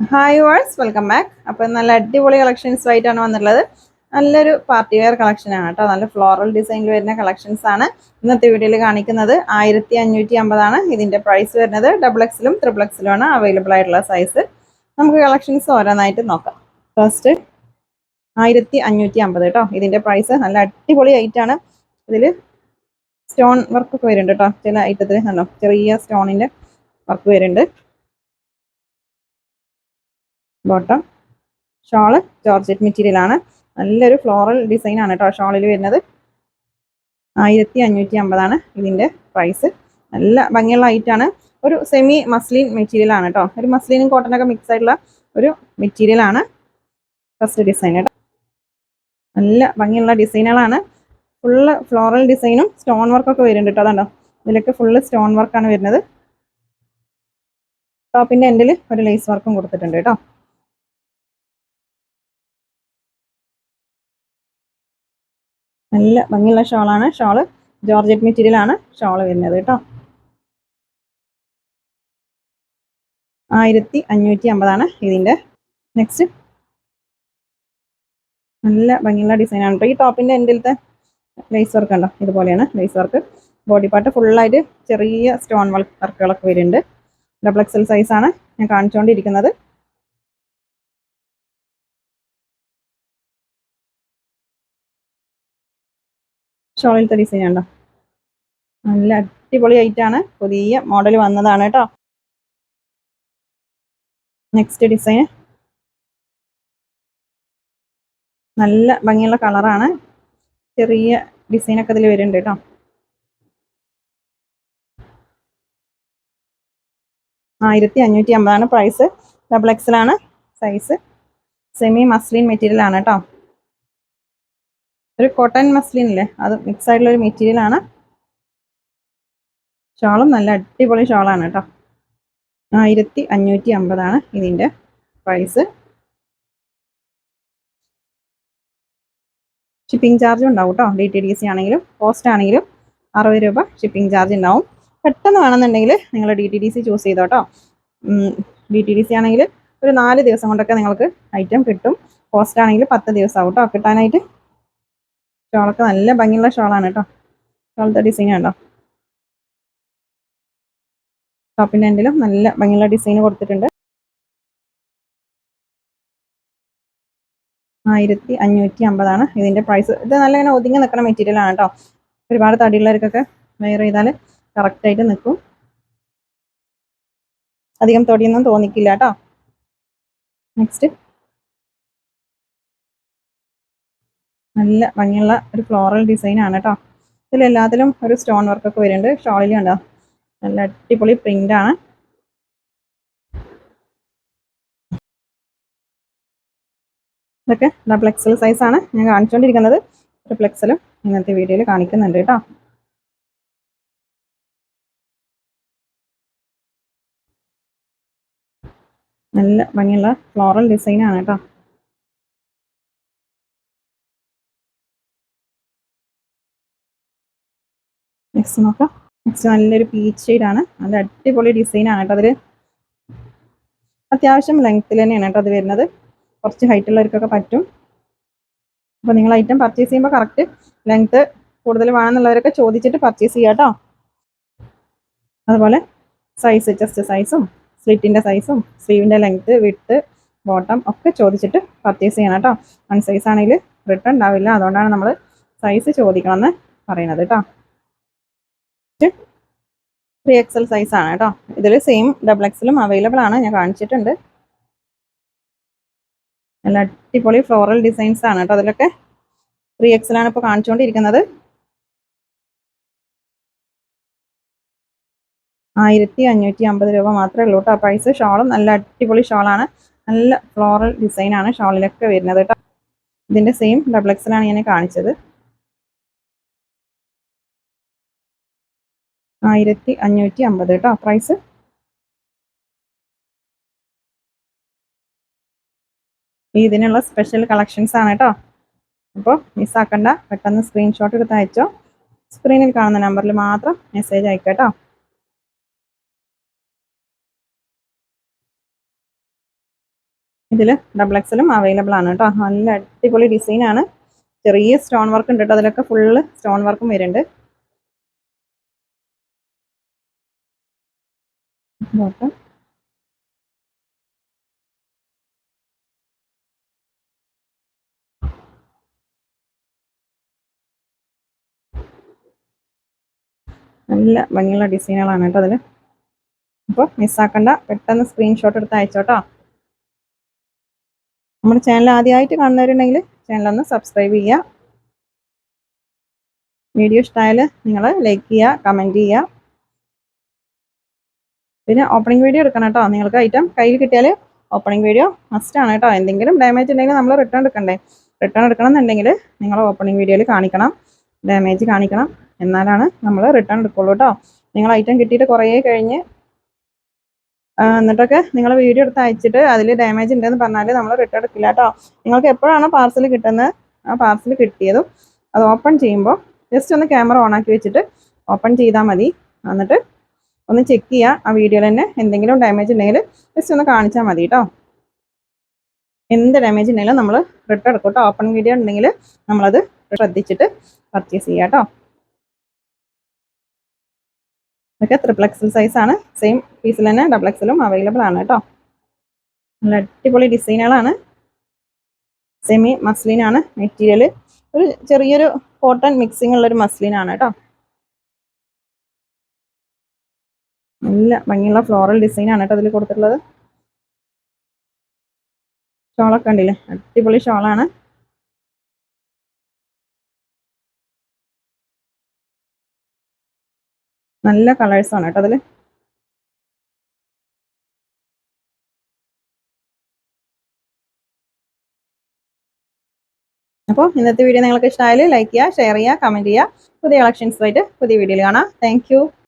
Hi verse welcome back അപ്പം നല്ല അടിപൊളി കളക്ഷൻസ് ആയിട്ടാണ് വന്നിട്ടുള്ളത്. നല്ലൊരു പാർട്ടി വെയർ കളക്ഷനാണ് കേട്ടോ. നല്ല ഫ്ലോറൽ ഡിസൈനിൽ വരുന്ന കളക്ഷൻസ് ആണ് ഇന്നത്തെ വീഡിയോയിൽ കാണിക്കുന്നത്. ആയിരത്തി അഞ്ഞൂറ്റി അമ്പതാണ് ഇതിന്റെ പ്രൈസ് വരുന്നത്. ഡബിൾ എക്സിലും ത്രിബിൾ എക്സിലും ആണ് അവൈലബിൾ ആയിട്ടുള്ള സൈസ് നമുക്ക് കളക്ഷൻസ് ഓരോന്നായിട്ട് നോക്കാം. ഫസ്റ്റ് ആയിരത്തി അഞ്ഞൂറ്റി അമ്പത് കേട്ടോ. ഇതിന്റെ പ്രൈസ് നല്ല അടിപൊളി ആണ്. ഇതിൽ സ്റ്റോൺ വർക്ക് ഒക്കെ വരുന്നുണ്ട് കേട്ടോ. ചില ഐറ്റത്തിൽ നല്ല ചെറിയ സ്റ്റോണിന്റെ വർക്ക് വരുന്നുണ്ട്. ബോട്ടം. ഷോൾ ജോർജറ്റ് മെറ്റീരിയലാണ് നല്ലൊരു ഫ്ലോറൽ ഡിസൈൻ ആണ് കേട്ടോ ഷോളിൽ വരുന്നത്. ആയിരത്തി അഞ്ഞൂറ്റി അമ്പതാണ് ഇതിന്റെ പ്രൈസ് നല്ല ഭംഗിയുള്ള ഐറ്റാണ് ഒരു സെമി മസ്ലിൻ മെറ്റീരിയൽ ആണ് കേട്ടോ. ഒരു മസ്ലിനും കോട്ടനൊക്കെ മിക്സ് ആയിട്ടുള്ള ഒരു മെറ്റീരിയൽ ആണ്. ഫസ്റ്റ് ഡിസൈൻ കേട്ടോ നല്ല ഭംഗിയുള്ള ഡിസൈനുകളാണ് ഫുള്ള് ഫ്ലോറൽ ഡിസൈനും സ്റ്റോൺ വർക്കൊക്കെ വരുന്നുണ്ട് കേട്ടോ. അതുണ്ടോ? ഇതിലൊക്കെ ഫുള്ള് സ്റ്റോൺ വർക്കാണ് വരുന്നത്. ടോപ്പിന്റെ എൻഡിൽ ഒരു ലേസ് വർക്കും കൊടുത്തിട്ടുണ്ട് കേട്ടോ. നല്ല ഭംഗിയുള്ള ഷോളാണ്. ഷോൾ ജോർജറ്റ് മെറ്റീരിയലാണ് ഷോൾ വരുന്നത് കേട്ടോ. ആയിരത്തി അഞ്ഞൂറ്റി അമ്പതാണ് ഇതിന്റെ നെക്സ്റ്റ്. നല്ല ഭംഗിയുള്ള ഡിസൈനാണ് കേട്ടോ. ഈ ടോപ്പിന്റെ എന്റെ ലേസ് വർക്ക് ഉണ്ടോ? ഇതുപോലെയാണ് ലേസ് വർക്ക് ബോഡി പാർട്ട് ഫുള്ളായിട്ട് ചെറിയ സ്റ്റോൺ വർക്കുകളൊക്കെ വരുന്നുണ്ട്. ഡബിൾ എക്സൽ സൈസാണ് ഞാൻ കാണിച്ചുകൊണ്ടിരിക്കുന്നത്. ഷോളിലത്തെ ഡിസൈൻ ഉണ്ടോ? നല്ല അടിപൊളി ആയിട്ടാണ് പുതിയ മോഡൽ വന്നതാണ് കേട്ടോ. നെക്സ്റ്റ് ഡിസൈൻ നല്ല ഭംഗിയുള്ള കളറാണ് ചെറിയ ഡിസൈനൊക്കെ ഇതിൽ വരുന്നുണ്ട് കേട്ടോ. ആയിരത്തി അഞ്ഞൂറ്റി അമ്പതാണ് പ്രൈസ് ഡബിൾ എക്സലാണ് സൈസ് സെമി മസ്ലിൻ മെറ്റീരിയൽ ആണ് കേട്ടോ. ഒരു കോട്ടൺ മസ്ലിൻ അല്ലേ അത് മിക്സ് ആയിട്ടുള്ള ഒരു മെറ്റീരിയൽ ആണ്. ഷോളും നല്ല അടിപൊളി ഷോളാണ് കേട്ടോ. ആയിരത്തി അഞ്ഞൂറ്റി അമ്പതാണ് ഇതിന്റെ പ്രൈസ് ഷിപ്പിംഗ് ചാർജ് ഉണ്ടാവും കേട്ടോ. ഡി ടി ഡി സി ആണെങ്കിലും പോസ്റ്റ് ആണെങ്കിലും അറുപത് രൂപ ഷിപ്പിംഗ് ചാർജ് ഉണ്ടാവും. പെട്ടെന്ന് വേണമെന്നുണ്ടെങ്കിൽ നിങ്ങൾ D T D C choose ചെയ്തോ കേട്ടോ. ഡി ടി ഡി സി ആണെങ്കിൽ ഒരു നാല് ദിവസം കൊണ്ടൊക്കെ നിങ്ങൾക്ക് ഐറ്റം കിട്ടും. പോസ്റ്റ് ആണെങ്കിൽ പത്ത് ദിവസം ആവും കേട്ടോ. കിട്ടാനായിട്ട് ഷോളൊക്കെ നല്ല ഭംഗിയുള്ള ഷോളാണ് കേട്ടോ. ഷോളത്തെ ഡിസൈൻ കണ്ടോ? ടോപ്പിന്റെ എൻഡിലും നല്ല ഭംഗിയുള്ള ഡിസൈൻ കൊടുത്തിട്ടുണ്ട്. ആയിരത്തി അഞ്ഞൂറ്റി അമ്പതാണ് ഇതിന്റെ പ്രൈസ് ഇത് നല്ല ഇങ്ങനെ ഒതുങ്ങി നിൽക്കുന്ന മെറ്റീരിയൽ ആണ് കേട്ടോ. ഒരുപാട് തടിയുള്ളവർക്കൊക്കെ വെയർ ചെയ്താൽ കറക്റ്റായിട്ട് നിൽക്കും അധികം തൊടിയൊന്നും തോന്നിക്കില്ല കേട്ടോ. നെക്സ്റ്റ് നല്ല ഭംഗിയുള്ള ഒരു ഫ്ലോറൽ ഡിസൈൻ ആണ് കേട്ടോ ഇതിലെല്ലാത്തിലും ഒരു സ്റ്റോൺ വർക്കൊക്കെ വരുന്നുണ്ട്. ഷോളിൽ ഉണ്ടോ നല്ല അടിപൊളി പ്രിന്റ് ആണ്. ഇതൊക്കെ ഡബിൾ എക്സൽ സൈസ് ആണ്. ഞാൻ കാണിച്ചുകൊണ്ടിരിക്കുന്നത് ട്രിപ്പിൾ എക്സലും ഇന്നത്തെ വീഡിയോയിൽ കാണിക്കുന്നുണ്ട് കേട്ടോ നല്ല ഭംഗിയുള്ള ഫ്ലോറൽ ആണ് കേട്ടോ നെക്സ്റ്റ് നോക്കാം. നെക്സ്റ്റ് നല്ലൊരു പീച്ച് ഷെയ്ഡാണ് നല്ല അടിപൊളി ഡിസൈനാണ് കേട്ടോ അതിൽ അത്യാവശ്യം ലെങ്ത്തിൽ തന്നെയാണ് കേട്ടോ അത് വരുന്നത്. കുറച്ച് ഹൈറ്റ് ഉള്ളവർക്കൊക്കെ പറ്റും. അപ്പോൾ നിങ്ങൾ ഐറ്റം പർച്ചേസ് ചെയ്യുമ്പോൾ കറക്റ്റ് ലെങ്ത്ത് കൂടുതൽ വേണമെന്നുള്ളവരൊക്കെ ചോദിച്ചിട്ട് പർച്ചേസ് ചെയ്യുക കേട്ടോ. അതുപോലെ സൈസ് ചെസ്റ്റ് സൈസും സ്ലിറ്റിന്റെ സൈസും സ്ലീവിന്റെ ലെങ്ത്ത് വിട്ട് ബോട്ടം ഒക്കെ ചോദിച്ചിട്ട് പർച്ചേസ് ചെയ്യണം കേട്ടോ. വൺ സൈസ് ആണെങ്കിൽ റിട്ടേൺ ഉണ്ടാവില്ല. അതുകൊണ്ടാണ് നമ്മൾ സൈസ് ചോദിക്കണമെന്ന് പറയുന്നത് കേട്ടോ. ത്രീ എക്സൽ സൈസ് ആണ് കേട്ടോ ഇതിൽ സെയിം ഡബിൾ എക്സലും അവൈലബിൾ ആണ്. ഞാൻ കാണിച്ചിട്ടുണ്ട്. നല്ല അടിപൊളി ഫ്ലോറൽ ഡിസൈൻസ് ആണ് കേട്ടോ അതിലൊക്കെ. ത്രീ എക്സലാണ് ഇപ്പോൾ കാണിച്ചുകൊണ്ടിരിക്കുന്നത് ആയിരത്തി അഞ്ഞൂറ്റി അമ്പത് രൂപ മാത്രമേ ഉള്ളൂ കേട്ടോ പ്രൈസ് ഷോളും നല്ല അടിപൊളി ഷോളാണ് നല്ല ഫ്ലോറൽ ഡിസൈൻ ആണ് ഷോളിലൊക്കെ വരുന്നത് കേട്ടോ ഇതിന്റെ സെയിം ഡബിൾ എക്സലാണ് ഞാൻ കാണിച്ചത്. ആയിരത്തി അഞ്ഞൂറ്റി അമ്പത് കേട്ടോ പ്രൈസ് ഇതിനുള്ള സ്പെഷ്യൽ കളക്ഷൻസ് ആണ് കേട്ടോ. അപ്പോൾ മിസ്സാക്കണ്ട പെട്ടെന്ന് സ്ക്രീൻഷോട്ട് എടുത്ത് അയച്ചോ. സ്ക്രീനിൽ കാണുന്ന നമ്പറിൽ മാത്രം മെസ്സേജ് അയക്കാം ഇതിൽ ഡബിൾ എക്സലും അവൈലബിൾ ആണ് കേട്ടോ. നല്ല അടിപൊളി ഡിസൈനാണ് ചെറിയ സ്റ്റോൺ വർക്ക് ഉണ്ട് കേട്ടോ. അതിലൊക്കെ ഫുള്ള് സ്റ്റോൺ വർക്കും വരുന്നുണ്ട്. ബോട്ടം നല്ല ഭംഗിയുള്ള ഡിസൈനുകളാണ് കേട്ടോ അതിൽ അപ്പോൾ മിസ്സാക്കണ്ട. പെട്ടെന്ന് സ്ക്രീൻഷോട്ട് എടുത്ത് അയച്ചോട്ടോ നമ്മുടെ ചാനൽ ആദ്യമായിട്ട് കാണുന്നവരുണ്ടെങ്കിൽ ചാനൽ ഒന്ന് സബ്സ്ക്രൈബ് ചെയ്യുക. വീഡിയോ ഇഷ്ടമായാൽ നിങ്ങൾ ലൈക്ക് ചെയ്യുക കമന്റ് ചെയ്യുക. പിന്നെ ഓപ്പണിംഗ് വീഡിയോ എടുക്കണം കേട്ടോ നിങ്ങൾക്ക് ഐറ്റം കയ്യിൽ കിട്ടിയാൽ ഓപ്പണിംഗ് വീഡിയോ മസ്റ്റ് ആണ് കേട്ടോ എന്തെങ്കിലും ഡാമേജ് ഉണ്ടെങ്കിൽ നമ്മൾ റിട്ടേൺ എടുക്കണ്ടേ? റിട്ടേൺ എടുക്കണം എന്നുണ്ടെങ്കിൽ നിങ്ങൾ ഓപ്പണിംഗ് വീഡിയോയിൽ കാണിക്കണം. ഡാമേജ് കാണിക്കണം. എന്നാലാണ് നമ്മൾ റിട്ടേൺ എടുക്കുള്ളൂ കേട്ടോ നിങ്ങൾ ഐറ്റം കിട്ടിയിട്ട് കുറേ കഴിഞ്ഞ് എന്നിട്ടൊക്കെ നിങ്ങൾ വീഡിയോ എടുത്ത് അയച്ചിട്ട് അതിൽ ഡാമേജ് ഉണ്ടെന്ന് പറഞ്ഞാൽ നമ്മൾ റിട്ടേൺ എടുക്കില്ല കേട്ടോ നിങ്ങൾക്ക് എപ്പോഴാണോ പാർസൽ കിട്ടുന്നത് ആ പാർസൽ കിട്ടിയതും അത് ഓപ്പൺ ചെയ്യുമ്പോൾ ജസ്റ്റ് ഒന്ന് ക്യാമറ ഓൺ ആക്കി വെച്ചിട്ട് ഓപ്പൺ ചെയ്താൽ മതി. എന്നിട്ട് ഒന്ന് ചെക്ക് ചെയ്യുക ആ വീഡിയോയിൽ തന്നെ എന്തെങ്കിലും ഡാമേജ് ഉണ്ടെങ്കിൽ ജസ്റ്റ് ഒന്ന് കാണിച്ചാൽ മതി കേട്ടോ എന്ത് ഡാമേജ് ഉണ്ടെങ്കിലും നമ്മൾ റിട്ടേൺ എടുക്കും ഓപ്പൺ വീഡിയോ ഉണ്ടെങ്കിൽ നമ്മളത് ശ്രദ്ധിച്ചിട്ട് പർച്ചേസ് ചെയ്യാം കേട്ടോ ഇതൊക്കെ ട്രിപ്പിൾ എക്സൽ സൈസ് ആണ്. സെയിം പീസിൽ തന്നെ ഡബിൾ എക്സലും അവൈലബിൾ ആണ് കേട്ടോ നല്ല അടിപൊളി ഡിസൈനുകളാണ് സെമി മസ്ലിനാണ് മെറ്റീരിയൽ ഒരു ചെറിയൊരു കോട്ടൺ മിക്സിംഗ് ഉള്ളൊരു മസ്ലിനാണ് കേട്ടോ നല്ല ഭംഗിയുള്ള ഫ്ലോറൽ ഡിസൈൻ ആണ് കേട്ടോ അതിൽ കൊടുത്തിട്ടുള്ളത്. ഷോളൊക്കെ ഉണ്ടല്ലേ അടിപൊളി ഷോളാണ് നല്ല കളേഴ്സാണ് കേട്ടോ അതിൽ അപ്പോൾ ഇന്നത്തെ വീഡിയോ നിങ്ങൾക്ക് ഇഷ്ടമായാലും ലൈക്ക് ചെയ്യുക ഷെയർ ചെയ്യുക കമന്റ് ചെയ്യുക. പുതിയ കളക്ഷൻസുമായിട്ട് പുതിയ വീഡിയോയിൽ കാണാം. താങ്ക്